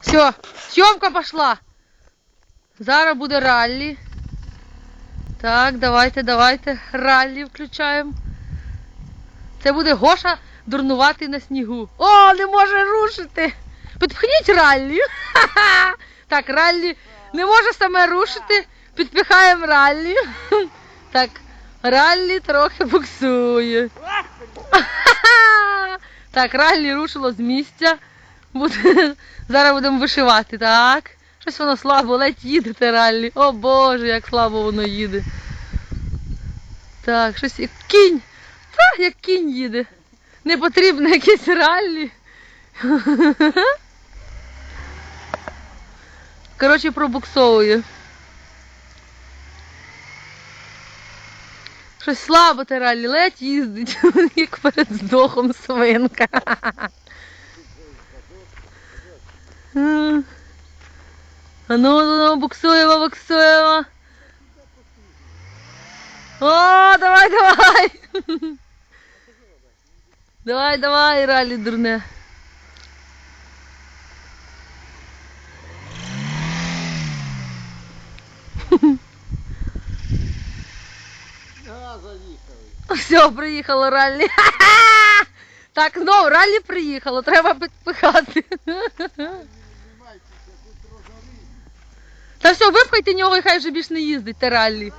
Все, съемка пошла. Зараз буде раллі. Так, давайте, давайте. Раллі включаємо. Це буде Гоша дурнуватий на снігу. О, не може рушити. Підпхніть раллі. Так, раллі не може саме рушити. Підпихаємо раллі. Так, раллі трохи буксує. Так, раллі рушило з місця. Буде... Зараз будемо вишивати, так? Щось воно слабо, ледь їде те раллі. О Боже, як слабо воно їде. Так, щось як кінь. Та, як кінь їде. Не потрібно якесь раллі. Коротше, пробуксовує. Щось слабо те раллі, ледь їздить, як перед здохом свинка. ну, ну, ну, буксуємо, буксуємо. О, давай, давай. Давай, давай, ралі дурне. А, заїхали. Все, приїхало раллі. Так, ну, раллі приїхало, треба підпихати. Та все, випхайте нього і хай вже більш не їздить те раллі.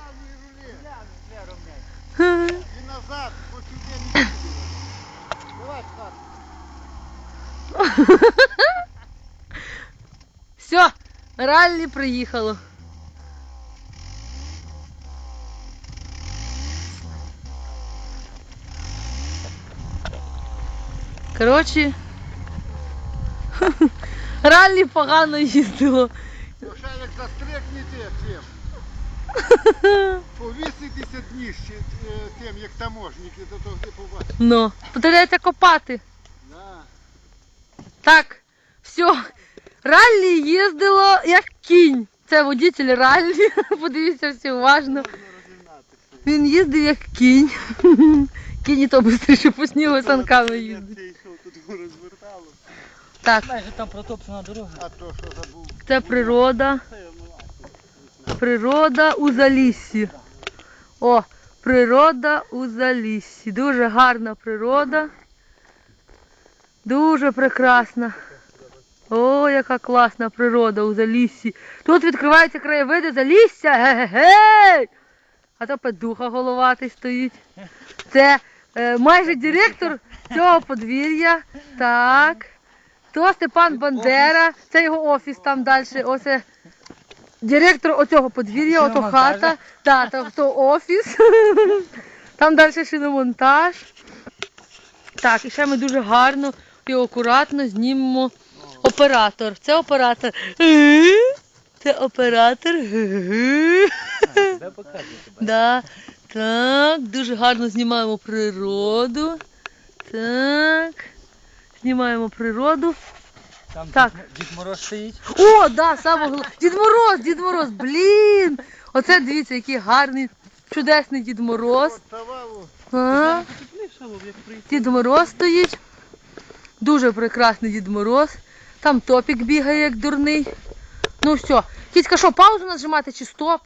Правий. І назад. Давай, Хат. Все, раллі приїхало. Коротше, раллі погано їздило. Застрикнете цим, повіситися дніще е, тим, як таможники, то то де побачите. Ну, потрібно копати. Да. Так, все. Раллі їздило як кінь. Це водитель раллі. Подивіться всі уважно. Він їздив як кінь. Кінь і то швидше по снігу санками їздить. Так, Майже там протоптана дорога. А то, що забув. це природа. Природа у заліссі. О, природа у заліссі. Дуже гарна природа. Дуже прекрасна. О, яка класна природа у заліссі. Тут відкриваються краєвиди залісся. Ге-ге-гей! А то педуха головатий стоїть. Це е, майже директор цього подвір'я. Так. То Степан Бандера, це його офіс там далі. Ось директор оцього подвір'я, ото Шиномонтажа. хата. Так, то, то офіс. Там далі шиномонтаж. Так, і ще ми дуже гарно і акуратно знімемо оператор. Це оператор. Це оператор. Тебе показує тебе. Да. Так, дуже гарно знімаємо природу. Так. Знімаємо природу. Там Так. Дід, Дід Мороз стоїть. О, да, саме головне. Дід Мороз, Дід Мороз, блін. Оце дивіться, який гарний, чудесний Дід Мороз. А? Дід Мороз стоїть. Дуже прекрасний Дід Мороз. Там топік бігає, як дурний. Ну все. Кіцька, що, паузу нажимати чи стоп?